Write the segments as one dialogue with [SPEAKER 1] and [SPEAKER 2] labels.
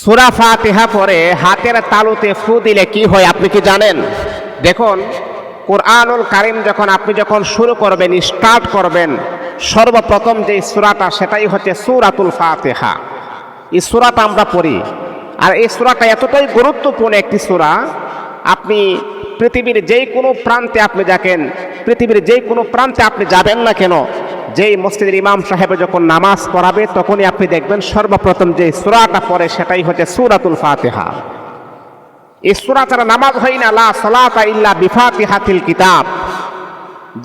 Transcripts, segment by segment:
[SPEAKER 1] সুরা ফাতিহা পরে হাতের তালুতে ফু দিলে কি হয় আপনি কি জানেন? দেখুন, কোরআনুল কারিম যখন আপনি যখন শুরু করবেন, স্টার্ট করবেন, সর্বপ্রথম যে সুরাটা, সেটাই হচ্ছে সুরাতুল ফাতিহা। এই সুরাটা আমরা পড়ি। আর এই সুরাটা এতটাই গুরুত্বপূর্ণ একটি সুরা, আপনি পৃথিবীর যেই কোনো প্রান্তে আপনি দেখেন পৃথিবীর যেই কোনো প্রান্তে আপনি যাবেন না কেন যেই মসজিদের ইমাম সাহেব যখন নামাজ পড়াবে, তখনই আপনি দেখবেন সর্বপ্রথম যে সুরাটা পড়ে সেটাই হচ্ছে সুরাতুল ফাতিহা। এই সুরা ছাড়া নামাজ হয় না। লা সালাতা ইল্লা বিফাতিহাতিল কিতাব।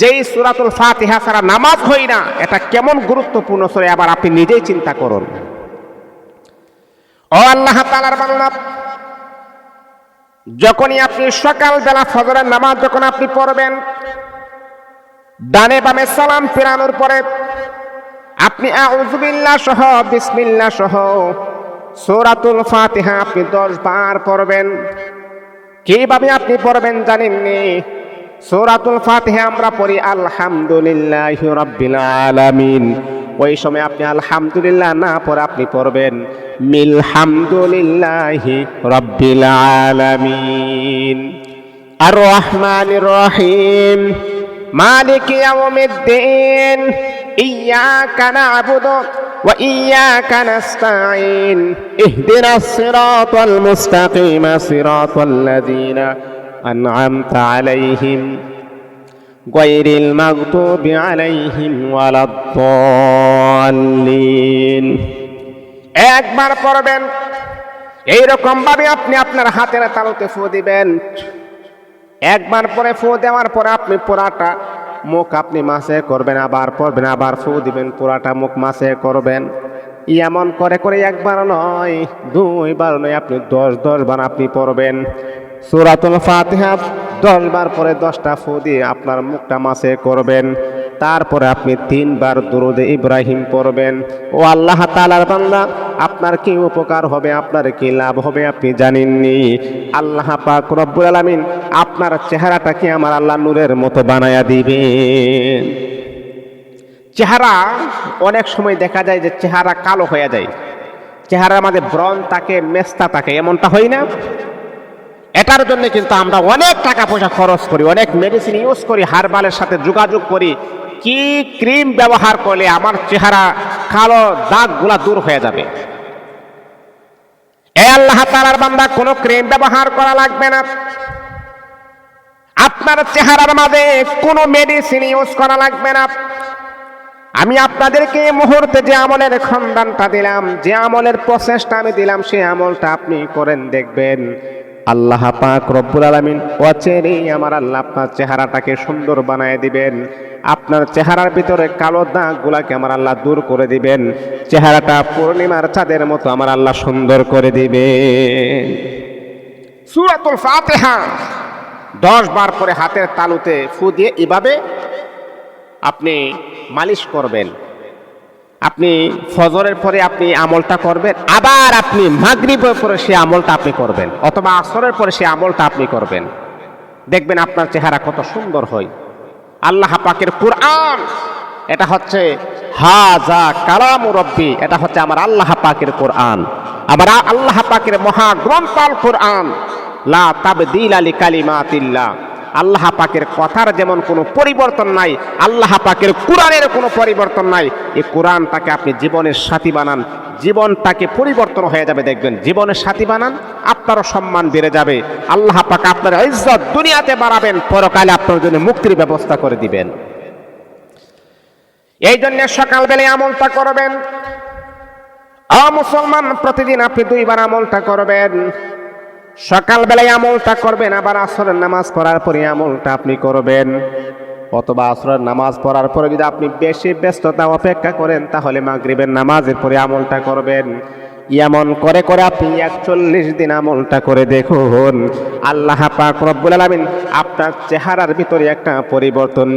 [SPEAKER 1] যেই সুরাতুল ফাতিহা ছাড়া নামাজ হয় না, এটা কেমন গুরুত্বপূর্ণ সুরে, আবার আপনি নিজেই চিন্তা করুন। ও আল্লাহ তাআলার বান্দা যখনই আপনি সকালবেলা ফজরের নামাজ যখন আপনি পড়বেন ডানে বামে সালাম ফেরানোর পরে আপনি আউজুবিল্লাহ সহ, বিসমিল্লাহ সহ সূরাতুল ফাতিহা আপনি দশ বার পড়বেন। কীভাবে আপনি পড়বেন জানেননি? সূরাতুল ফাতিহা আমরা পড়ি, আলহামদুলিল্লাহ রাব্বিল আলামিন। ওই সময় আপনি আলহামদুলিল্লাহ না পড়ে আপনি পড়বেন, মিলহামদুলিল্লাহি রাব্বিল আলামিন। আর রহমান রহিম। মালিক ইয়াউমিদ্দিন ইয়াকা না'বুদু ওয়া ইয়াকা নাস্তাঈন ইহদিনাস সিরাতাল মুস্তাকিম সিরাতাল লাযিনা আন'আমতা আলাইহিম غير المغضوب عليهم ولا الضالين একবার পড়বেন এইরকম ভাবে আপনি আপনার হাতের তালুতে ফু দিবেন একবার পরে ফু দেওয়ার পরে আপনি পোড়াটা মুখ আপনি মাসে করবেন, আবার পড়বেন, আবার ফু দিবেন পোড়াটা মুখ মাসে করবেন। এমন করে করে একবার নয়, দুইবার নয়, আপনি দশ দশ বার আপনি পড়বেন। সুরাতুল ফাতিহা দশ বার পরে দশটা ফু দিয়ে আপনার মুখটা মাসে করবেন। তারপরে আপনি তিনবার দুরুদে ইব্রাহিম পড়বেন। ও আল্লাহ তালার বান্দা আপনার কি উপকার হবে, আপনার কি লাভ হবে আপনি জানেননি। আল্লাহ পাক রব্বুল আলামিন আপনার চেহারাটাকে আমার আল্লাহ নূরের মতো বানায়া দিবেন। চেহারা অনেক সময় দেখা যায় যে চেহারা কালো হয়ে যায়। চেহারার মাঝে ব্রণ থাকে, মেস্তা থাকে, এমনটা হয় না? এটার জন্য কিন্তু আমরা অনেক টাকা পয়সা খরচ করি, অনেক মেডিসিন ইউজ করি, হারবালের সাথে যোগাযোগ করি। কি ক্রিম ব্যবহার করলে আমার চেহারা কালো দাগগুলা দূর হয়ে যাবে? এ আল্লাহ তালার বান্দা, কোনো ক্রিম ব্যবহার করা লাগবে না। আপনার চেহারার মাঝে কোনো মেডিসিন ইউজ করা লাগবে না। আমি আপনাদেরকে এই মুহূর্তে যে আমলের খন্দানটা দিলাম, যে আমলের প্রসেসটা আমি দিলাম সেই আমলটা আপনি করেন, দেখবেন। আল্লাহ পাক রব্বুল আলামিন অচেরেই আমার আল্লাহ আপনার চেহারাটাকে সুন্দর বানায় দিবেন। আপনার চেহারার ভিতরে কালো দাগগুলাকে আমার আল্লাহ দূর করে দিবেন। চেহারাটা পূর্ণিমার চাঁদের মতো আমার আল্লাহ সুন্দর করে দিবেন। সূরাতুল ফাতিহা দশ বার করে হাতের তালুতে ফু দিয়ে এভাবে আপনি মালিশ করবেন। আপনি ফজরের পরে আপনি আমলটা করবেন, আবার আপনি মাগরিবের পরে সে আমলটা আপনি করবেন, অথবা আসরের পরে সে আমলটা আপনি করবেন। দেখবেন আপনার চেহারা কত সুন্দর হয়। আল্লাহ পাকের কোরআন, এটা হচ্ছে, হাজা কালাম রব্বি, এটা হচ্ছে আমার আল্লাহ পাকের কোরআন। আমার আল্লাহ পাকের মহাগ্রন্থ আল কোরআন, লা তাবদিল আলী কালিমাতিল্লাহ। আল্লাহ পাকের কথার যেমন কোনো পরিবর্তন নাই, আল্লাহ পাকের কোরআনের কোনো পরিবর্তন নাই, এই কোরআনটাকে আপনি জীবনের সাথী বানান। জীবনটাকে পরিবর্তন হয়ে যাবে, দেখবেন জীবনের সাথী বানান, আপনারও সম্মান বেড়ে যাবে। আল্লাহ পাক আপনার ইজ্জত দুনিয়াতে বাড়াবেন, পরকালে আপনার জন্য মুক্তির ব্যবস্থা করে দিবেন। এই জন্য সকালবেলায় আমলটা করবেন। মুসলমান, প্রতিদিন আপনি দুইবার আমলটা করবেন। সকালবেলায় আমলটা করবেন, আবার আসরের নামাজ পড়ার পরে আমলটা আপনি করবেন। অথবা আসরের নামাজ পড়ার পরে যদি আপনি বেশি ব্যস্ততা অপেক্ষা করেন, তাহলে মাগরিবের নামাজের পরে আমলটা করবেন। এমন করে করে আপনি একচল্লিশ দিন আমলটা করে দেখুন। আল্লাহ পাক রব্বুল আলামিন আপনার চেহারার ভিতরে একটা পরিবর্তন